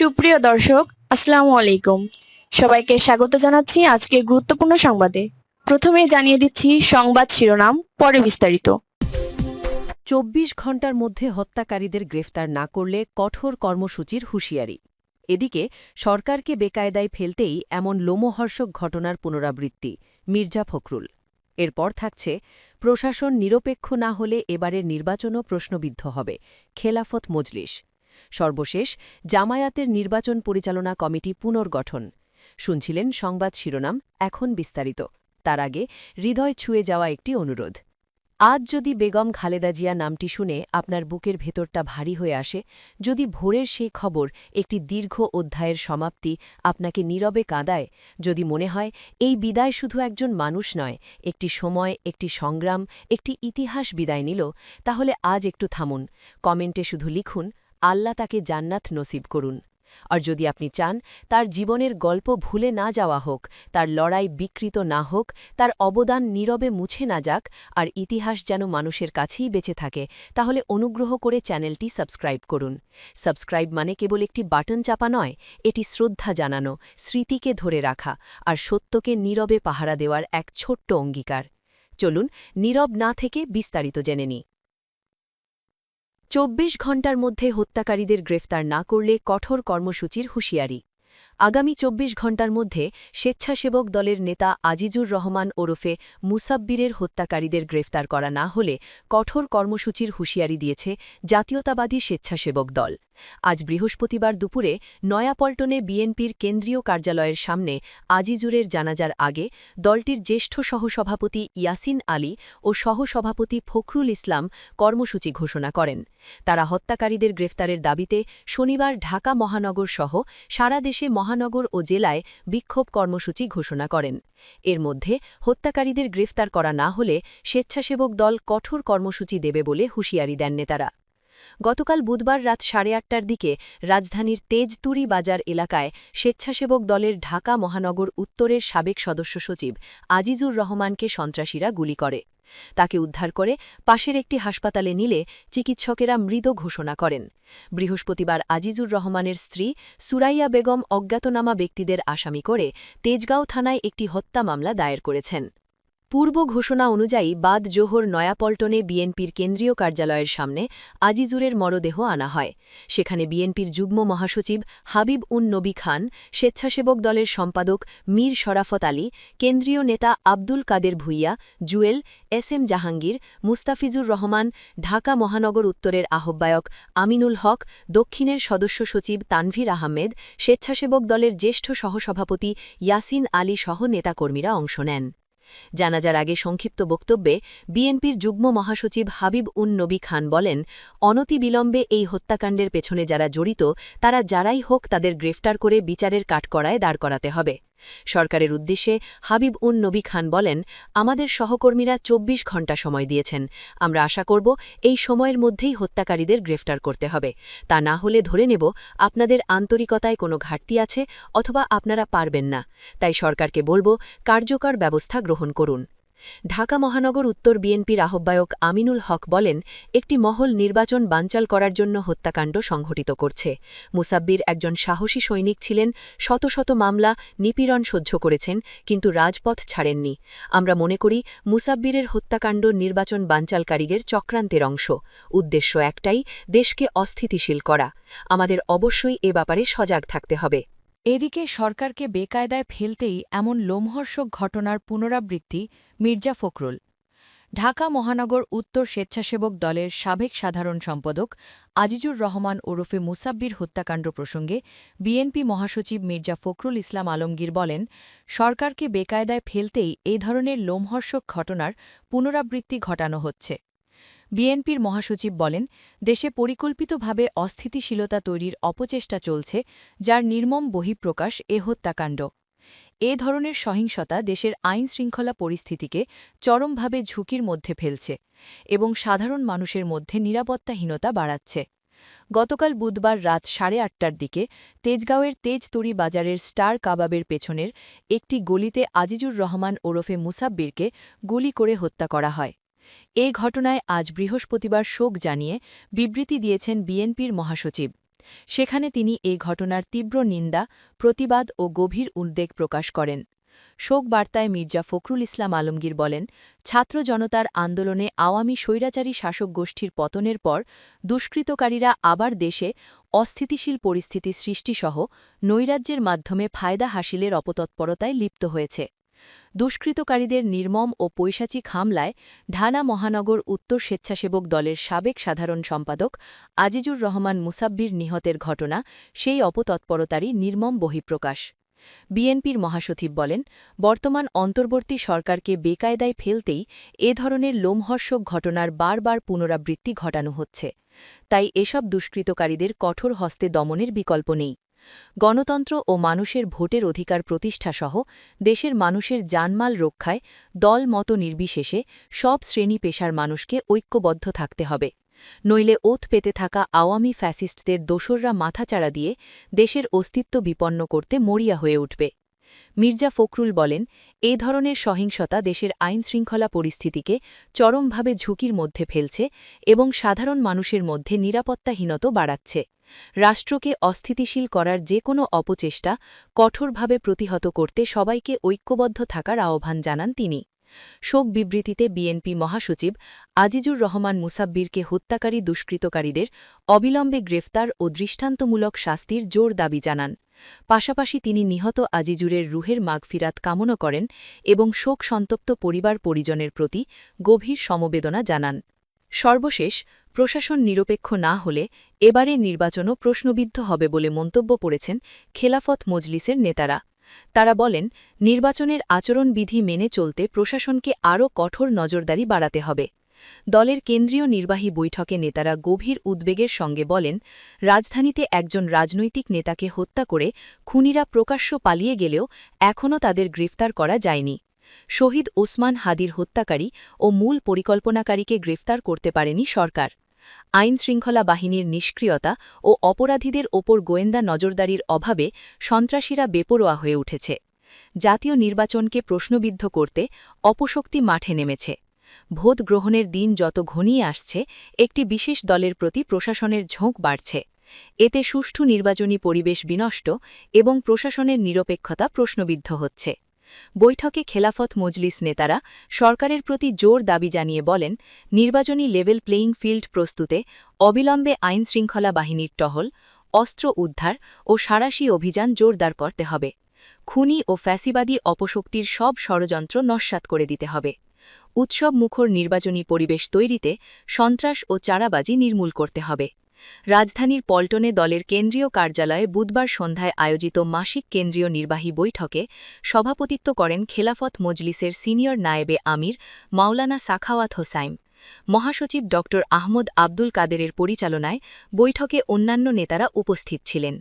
সুপ্রিয় দর্শক, আসসালামু আলাইকুম। সবাইকে স্বাগত জানাচ্ছি আজকে গুরুত্বপূর্ণ সংবাদে। প্রথমে জানিয়ে দিচ্ছি সংবাদ শিরোনাম, পরে বিস্তারিত। চব্বিশ ঘণ্টার মধ্যে হত্যাকারীদের গ্রেফতার না করলে কঠোর কর্মসূচির হুঁশিয়ারি। এদিকে, সরকারকে বেকায়দায় ফেলতেই এমন লোমহর্ষক ঘটনার পুনরাবৃত্তি, মির্জা ফখরুল। এরপর থাকছে, প্রশাসন নিরপেক্ষ না হলে এবারের নির্বাচনও প্রশ্নবিদ্ধ হবে, খেলাফত মজলিস। সর্বশেষ, জামায়াতের নির্বাচন পরিচালনা কমিটি পুনর্গঠন। শুনছিলেন সংবাদ শিরোনাম, এখন বিস্তারিত। তার আগে, হৃদয় ছুঁয়ে যাওয়া একটি অনুরোধ। আজ যদি বেগম খালেদা জিয়া নামটি শুনে আপনার বুকের ভেতরটা ভারী হয়ে আসে, যদি ভোরের সেই খবর একটি দীর্ঘ অধ্যায়ের সমাপ্তি আপনাকে নীরবে কাঁদায়, যদি মনে হয় এই বিদায় শুধু একজন মানুষ নয়, একটি সময়, একটি সংগ্রাম, একটি ইতিহাস বিদায় নিল, তাহলে আজ একটু থামুন, কমেন্টে শুধু লিখুন আল্লাহ তাকে জান্নাত নসিব করুন। আর যদি আপনি চান, তার জীবনের গল্প ভুলে না যাওয়া হোক, তার লড়াই বিকৃত না হোক, তার অবদান নীরবে মুছে না যাক, আর ইতিহাস যেন মানুষের কাছেই বেঁচে থাকে, তাহলে অনুগ্রহ করে চ্যানেলটি সাবস্ক্রাইব করুন। সাবস্ক্রাইব মানে কেবল একটি বাটন চাপা নয়, এটি শ্রদ্ধা জানানো, স্মৃতিকে ধরে রাখা, আর সত্যকে নীরবে পাহারা দেওয়ার এক ছোট্ট অঙ্গীকার। চলুন, নীরব না থেকে বিস্তারিত জেনে নিই। চব্বিশ ঘণ্টার মধ্যে হত্যাকারীদের গ্রেফতার না করলে কঠোর কর্মসূচির হুঁশিয়ারি। আগামী চব্বিশ ঘণ্টার মধ্যে স্বেচ্ছাসেবক দলের নেতা আজিজুর রহমান ওরফে মুসাব্বিরের হত্যাকারীদের গ্রেফতার করা না হলে কঠোর কর্মসূচির হুঁশিয়ারি দিয়েছে জাতীয়তাবাদী স্বেচ্ছাসেবক দল। আজ বৃহস্পতিবার দুপুরে নয়াপল্টনে বিএনপির কেন্দ্রীয় কার্যালয়ের সামনে আজিজুরের জানাজার আগে দলটির জ্যেষ্ঠ সহসভাপতি ইয়াসিন আলী ও সহসভাপতি ফখরুল ইসলাম কর্মসূচি ঘোষণা করেন। তারা হত্যাকারীদের গ্রেফতারের দাবিতে শনিবার ঢাকা মহানগর সহ সারা দেশে মহানগর ও জেলায় বিক্ষোভ কর্মসূচি ঘোষণা করেন। এর মধ্যে হত্যাকারীদের গ্রেফতার করা না হলে স্বেচ্ছাসেবক দল কঠোর কর্মসূচি দেবে বলে হুঁশিয়ারি দেন নেতারা। গতকাল বুধবার রাত সাড়ে আটটার দিকে রাজধানীর তেজতুরি বাজার এলাকায় স্বেচ্ছাসেবক দলের ঢাকা মহানগর উত্তরের সাবেক সদস্য সচিব আজিজুর রহমানকে সন্ত্রাসীরা গুলি করে। তাকে উদ্ধার করে পাশের একটি হাসপাতালে নিলে চিকিৎসকেরা মৃত ঘোষণা করেন। বৃহস্পতিবার আজিজুর রহমানের স্ত্রী সুরাইয়া বেগম অজ্ঞাতনামা ব্যক্তিদের আসামি করে তেজগাঁও থানায় একটি হত্যা মামলা দায়ের করেছেন। পূর্ব ঘোষণা অনুযায়ী বাদ জোহর নয়াপল্টনে বিএনপির কেন্দ্রীয় কার্যালয়ের সামনে আজিজুরের মরদেহ আনা হয়। সেখানে বিএনপির যুগ্ম মহাসচিব হাবিব উন নবী খান, স্বেচ্ছাসেবক দলের সম্পাদক মীর শরাফত আলী, কেন্দ্রীয় নেতা আব্দুল কাদের ভুইয়া, জুয়েল এস এম জাহাঙ্গীর, মুস্তাফিজুর রহমান, ঢাকা মহানগর উত্তরের আহ্বায়ক আমিনুল হক, দক্ষিণের সদস্য সচিব তানভীর আহমেদ, স্বেচ্ছাসেবক দলের জ্যেষ্ঠ সহসভাপতি ইয়াসিন আলী সহ নেতাকর্মীরা অংশ নেন। জানাজার আগে সংক্ষিপ্ত বক্তব্যে বিএনপির যুগ্ম মহাসচিব হাবিব উন নবী খান বলেন, অনতিবিলম্বে এই হত্যাকাণ্ডের পেছনে যারা জড়িত, তারা যারাই হোক তাদের গ্রেফতার করে বিচারের কাঠকড়ায় দাঁড় করাতে হবে। সরকারের উদ্দেশ্যে হাবিব উন নবী খান বলেন, আমাদের সহকর্মীরা ২৪ ঘণ্টা সময় দিয়েছেন। আমরা আশা করব এই সময়ের মধ্যেই হত্যাকারীদের গ্রেফতার করতে হবে। তা না হলে ধরে নেব আপনাদের আন্তরিকতায় কোনো ঘাটতি আছে অথবা আপনারা পারবেন না। তাই সরকারকে বলব, কার্যকর ব্যবস্থা গ্রহণ করুন। ঢাকা মহানগর উত্তর বিএনপির আহ্বায়ক আমিনুল হক বলেন, একটি মহল নির্বাচন বানচাল করার জন্য হত্যাকাণ্ড সংঘটিত করছে। মুসাব্বির একজন সাহসী সৈনিক ছিলেন, শত শত মামলা, নিপীড়ন সহ্য করেছেন, কিন্তু রাজপথ ছাড়েননি। আমরা মনে করি, মুসাব্বিরের হত্যাকাণ্ড নির্বাচন বানচালকারীদের চক্রান্তের অংশ। উদ্দেশ্য একটাই, দেশকে অস্থিতিশীল করা। আমাদের অবশ্যই এ ব্যাপারে সজাগ থাকতে হবে। এদিকে সরকারকে বেকায়দায় ফেলতেই এমন লোমহর্ষক ঘটনার পুনরাবৃত্তি মির্জা ফখরুল। ঢাকা মহানগর উত্তর স্বেচ্ছাসেবক দলের সাবেক সাধারণ সম্পাদক আজিজুর রহমান ওরফে মুসাব্বির হত্যাকাণ্ড প্রসঙ্গে বিএনপি মহাসচিব মির্জা ফখরুল ইসলাম আলমগীর বলেন, সরকারকে বেকায়দায় ফেলতেই এই ধরনের লোমহর্ষক ঘটনার পুনরাবৃত্তি ঘটানো হচ্ছে। বিএনপির মহাসচিব বলেন, দেশে পরিকল্পিতভাবে অস্থিতিশীলতা তৈরির অপচেষ্টা চলছে, যার নির্মম বহিঃপ্রকাশ, এ হত্যাকাণ্ড। এ ধরনের সহিংসতা দেশের আইন শৃঙ্খলা পরিস্থিতিকে চরমভাবে ঝুঁকির মধ্যে ফেলছে এবং সাধারণ মানুষের মধ্যে নিরাপত্তাহীনতা বাড়াচ্ছে। গতকাল বুধবার রাত সাড়ে আটটার দিকে তেজগাঁওয়ের তেজতুরি বাজারের স্টার কাবাবের পেছনের একটি গলিতে আজিজুর রহমান ওরফে মুসাব্বিরকে গুলি করে হত্যা করা হয়। এ ঘটনায় আজ বৃহস্পতিবার শোক জানিয়ে বিবৃতি দিয়েছেন বিএনপির মহাসচিব। সেখানে তিনি এ ঘটনার তীব্র নিন্দা, প্রতিবাদ ও গভীর উদ্বেগ প্রকাশ করেন। শোক বার্তায় মির্জা ফখরুল ইসলাম আলমগীর বলেন, ছাত্র জনতার আন্দোলনে আওয়ামী স্বৈরাচারী শাসক গোষ্ঠীর পতনের পর দুষ্কৃতকারীরা আবার দেশে অস্থিতিশীল পরিস্থিতি সৃষ্টিসহ নৈরাজ্যের মাধ্যমে ফায়দা হাসিলের অপতৎপরতায় লিপ্ত হয়েছে। দুষ্কৃতকারীদের নির্মম ও পৈশাচিক হামলায় ঢানা মহানগর উত্তর স্বেচ্ছাসেবক দলের সাবেক সাধারণ সম্পাদক আজিজুর রহমান মুসাব্বির নিহতের ঘটনা, সেই অপতৎপরতারই নির্মম বহিঃপ্রকাশ। বিএনপির মহাসচিব বলেন, বর্তমান অন্তর্বর্তী সরকারকে বেকায়দায় ফেলতেই এ ধরনের লোমহর্ষক ঘটনার বারবার পুনরাবৃত্তি ঘটানো হচ্ছে। তাই এসব দুষ্কৃতকারীদের কঠোর হস্তে দমনের বিকল্প নেই। গণতন্ত্র ও মানুষের ভোটের অধিকার প্রতিষ্ঠাসহ দেশের মানুষের জানমাল রক্ষায় দল মত নির্বিশেষে সব শ্রেণি পেশার মানুষকে ঐক্যবদ্ধ থাকতে হবে। নইলে ওত পেতে থাকা আওয়ামী ফ্যাসিস্টদের দোসররা মাথাচাড়া দিয়ে দেশের অস্তিত্ব বিপন্ন করতে মরিয়া হয়ে উঠবে। মির্জা ফখরুল বলেন, এ ধরনের সহিংসতা দেশের আইন শৃঙ্খলা পরিস্থিতিকে চরমভাবে ঝুঁকির মধ্যে ফেলছে এবং সাধারণ মানুষের মধ্যে নিরাপত্তাহীনত বাড়াচ্ছে। রাষ্ট্রকে অস্থিতিশীল করার যে কোনো অপচেষ্টা কঠোরভাবে প্রতিহত করতে সবাইকে ঐক্যবদ্ধ থাকার আহ্বান জানান তিনি। শোক বিবৃতিতে বিএনপি মহাসচিব আজিজুর রহমান মুসাব্বিরকে হত্যাকারী দুষ্কৃতকারীদের অবিলম্বে গ্রেফতার ও দৃষ্টান্তমূলক শাস্তির জোর দাবি জানান। পাশাপাশি তিনি নিহত আজিজুরের রুহের মাগফিরাত কামনা করেন এবং শোক সন্তপ্ত পরিবার পরিজনের প্রতি গভীর সমবেদনা জানান। সর্বশেষ, প্রশাসন নিরপেক্ষ না হলে এবারের নির্বাচনও প্রশ্নবিদ্ধ হবে বলে মন্তব্য করেছেন খেলাফত মজলিসের নেতারা। তারা বলেন, নির্বাচনের আচরণবিধি মেনে চলতে প্রশাসনকে আরও কঠোর নজরদারি বাড়াতে হবে। দলের কেন্দ্রীয় নির্বাহী বৈঠকে নেতারা গভীর উদ্বেগের সঙ্গে বলেন, রাজধানীতে একজন রাজনৈতিক নেতাকে হত্যা করে খুনিরা প্রকাশ্য পালিয়ে গেলেও এখনও তাদের গ্রেফতার করা যায়নি। শহীদ ওসমান হাদির হত্যাকারী ও মূল পরিকল্পনাকারীকে গ্রেফতার করতে পারেনি সরকার। আইন শৃঙ্খলা বাহিনীর নিষ্ক্রিয়তা ও অপরাধীদের ওপর গোয়েন্দা নজরদারির অভাবে সন্ত্রাসীরা বেপরোয়া হয়ে উঠেছে। জাতীয় নির্বাচনকে প্রশ্নবিদ্ধ করতে অপশক্তি মাঠে নেমেছে। ভোট গ্রহণের দিন যত ঘনিয়ে আসছে, একটি বিশেষ দলের প্রতি প্রশাসনের ঝোঁক বাড়ছে। এতে সুষ্ঠু নির্বাচনী পরিবেশ বিনষ্ট এবং প্রশাসনের নিরপেক্ষতা প্রশ্নবিদ্ধ হচ্ছে। বৈঠকে খেলাফত মজলিস নেতারা সরকারের প্রতি জোর দাবি জানিয়ে বলেন, নির্বাচনী লেভেল প্লেয়িং ফিল্ড প্রস্তুতে অবিলম্বে আইন শৃঙ্খলা বাহিনীর টহল, অস্ত্র উদ্ধার ও সারাশি অভিযান জোরদার করতে হবে। খুনি ও ফ্যাসিবাদী অপশক্তির সব ষড়যন্ত্র নস্যাৎ করে দিতে হবে। উৎসব মুখর নির্বাচনী পরিবেশ তৈরিতে সন্ত্রাস ও চারাবাজি নির্মূল করতে হবে। রাজধানীর পল্টনে দলের কেন্দ্রীয় কার্যালয়ে বুধবার সন্ধ্যায় আয়োজিত মাসিক কেন্দ্রীয় নির্বাহী বৈঠকে সভাপতিত্ব করেন খেলাফত মজলিসের সিনিয়র নায়েবে আমির, মাওলানা সাখাওয়াত হোসাইম মহাসচিব ড আহমদ আব্দুল কাদেরের পরিচালনায় বৈঠকে অন্যান্য নেতারা উপস্থিত ছিলেন।